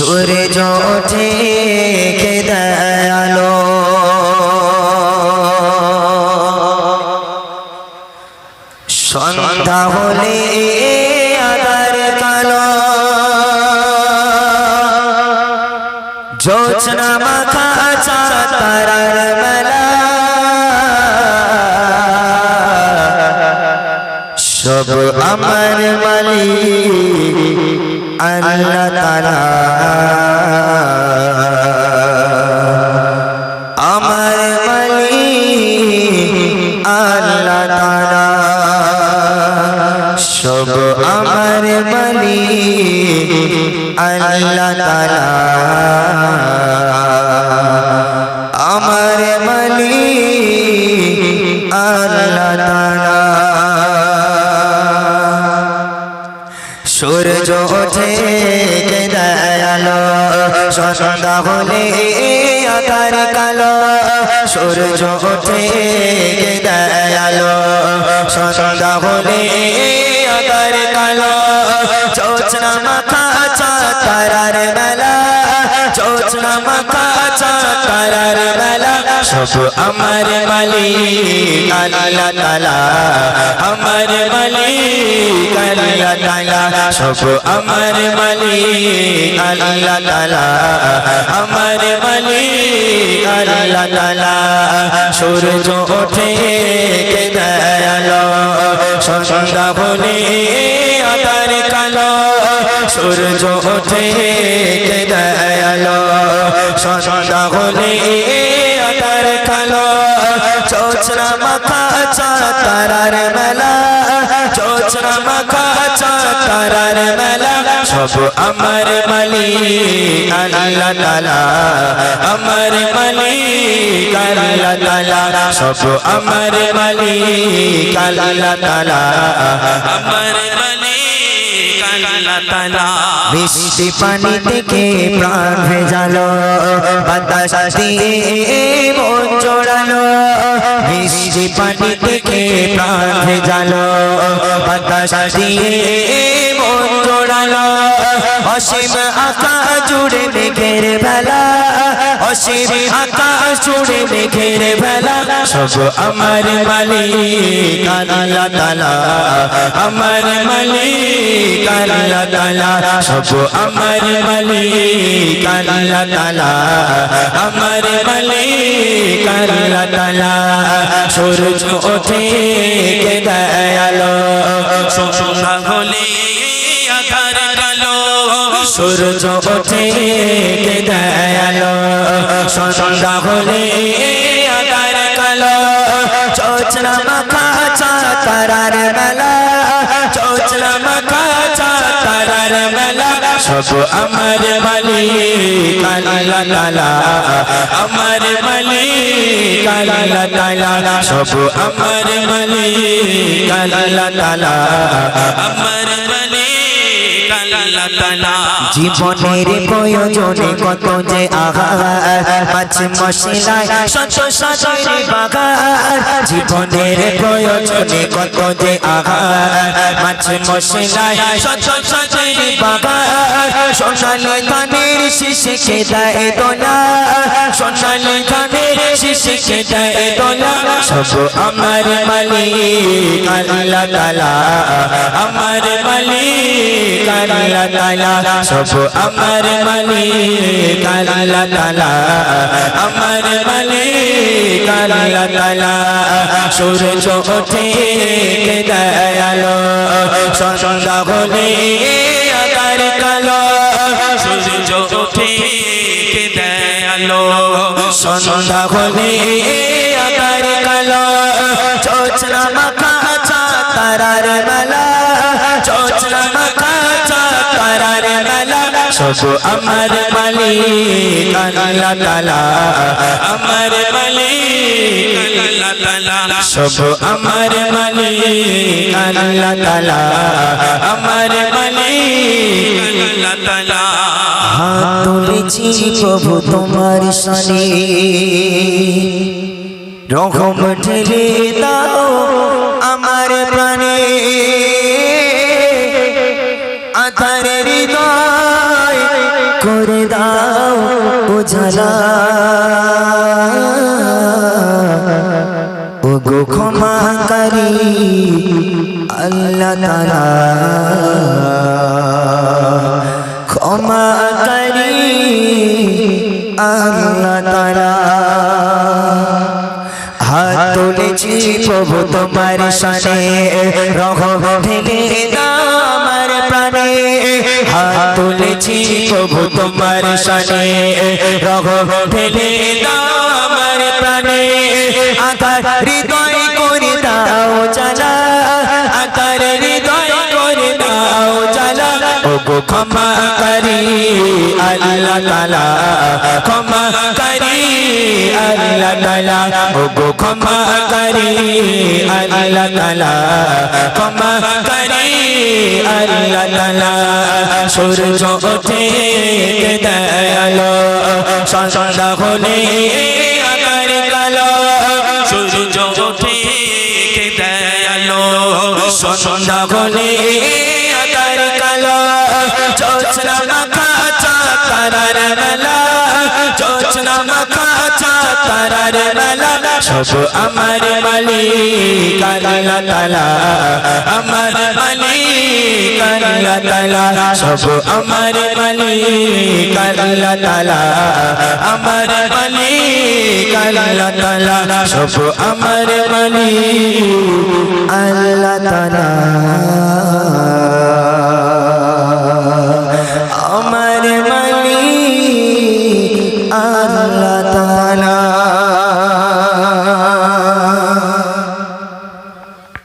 সূর্য ওঠে কে দয়ালো। সন্ধ্যা হলে আদার কালো। জোছনা মাখা চাতারার মেলা। সব আমার মালিক। আল্লাহ তারা আমার মালিক আল্লাহ তারা সব আমার মালিক আল্লাহ তারা আমার মালিক আল্লাহ কে দয়ালো সন্ধ্যা হলে আকার কালো। সূর্য ওঠে দয়ালো সন্ধ্যা হলে চোচনা মাথা সব আমার মালিক, আল্লাহ তালা। আমার মালিক, আল্লাহ তালা। সব আমার মালিক, আল্লাহ তালা। আমার মালিক, আল্লাহ তালা। সূর্য ওঠে কে দয়ালো। সন্ধ্যা কালো। সূর্য ওঠে কে দয়ালো। সন্ধ্যা হলে আকার কালো। চোচরা মাথা চাতারার মেলা। চোচরা মাথা চাতারার মেলা। সব আমার মালিক, আল্লাহ তালা আমার মালিক, আল্লাহ তালা সব আমার মালিক, আল্লাহ তালা আমার তাআলা বৃষ্টি পানি থেকে প্রাণ ভেজালো, বাতাস দিয়ে মন জোড়ালো। বৃষ্টি পানি থেকে প্রাণ ভেজালো, বাতাস দিয়ে মন জোড়ালো অসীম আকাশ জুড়ে মেঘের বেলা। অসীম আকাশ জুড়ে মেঘের বেলা। সব আমার মালিক আল্লাহ তালা আমার মালিক আল্লাহ তালা সব আমার মালিক আল্লাহ তালা আমার মালিক আল্লাহ তালা সূর্য ওঠে কে সূর্য ওঠে দয়ালো? সন্ধ্যা হলে আকার কালো। চোচনা মাখা মেলা। চাতারার মেলা। সব আমার আল্লাহ তালা। আমার মালিক আল্লাহ তালা। সব আমার আল্লাহ তালা। আমার তাআলা জীবনের প্রয়োজনে কত যে মাছ মশলায় শত শতের বাগার জীবনের প্রয়োজনে কত যে মাছ মশলায় শত শতের বাগার সোনালি ধানের শিশিকে দেয় দোলা সোনালি ধানের শিশিকে দেয় দোলা সব আমার মালিক, আল্লাহ তালা আমার মালিক আল্লাহ তালা সব আমার মালিক আল্লাহ তালা আমার মালিক আল্লাহ তালা সূর্য ওঠে দয়ালো সন্ধ্যা হলে আকার কালো সূর্য ওঠে দয়ালো সন্ধ্যা হলে আকার কালো চোচনা সব আমার মালিক, আল্লাহ তালা আমার মালিক আল্লাহ তাআলা সব আমার মালিক, আল্লাহ তালা আমার মালিক আল্লাহ তাআলা হাত তুলেছি প্রভু তোমার সানে রকম ঠেলে দাও আমার প্রাণে। আধার হৃদয় করে দাও উজালা ও গো ক্ষমাকারী আল্লাহ তালা ক্ষমাকারী আল্লাহ তালা হাত তুলেছি প্রভু তোমার সানে রহম ঢেলে দাও প্রাণে। হাত তুলেছি প্রভু তোমার সানে রহম ঢেলে দাও প্রাণে। আকার হৃদয় ক্ষমা করি, আল্লাহ তালা ক্ষমা করি, আল্লাহ তালা ও গো ক্ষমা করি, আল্লাহ তালা ক্ষমা করি, আল্লাহ তালা সূর্য ওঠে, দয়ালো। সন্ধ্যা হলে আকার কালো। সূর্য ওঠে, দয়ালো। সন্ধ্যা হলে চাতারার মেলা চোচনা মাখা চাতারার মেলা সব আমার মালিক আল্লাহ তালা আমার মালিক আল্লাহ তালা সব আমার মালিক আল্লাহ আমার মালিক আল্লাহ সব আমার মালিক আল্লাহ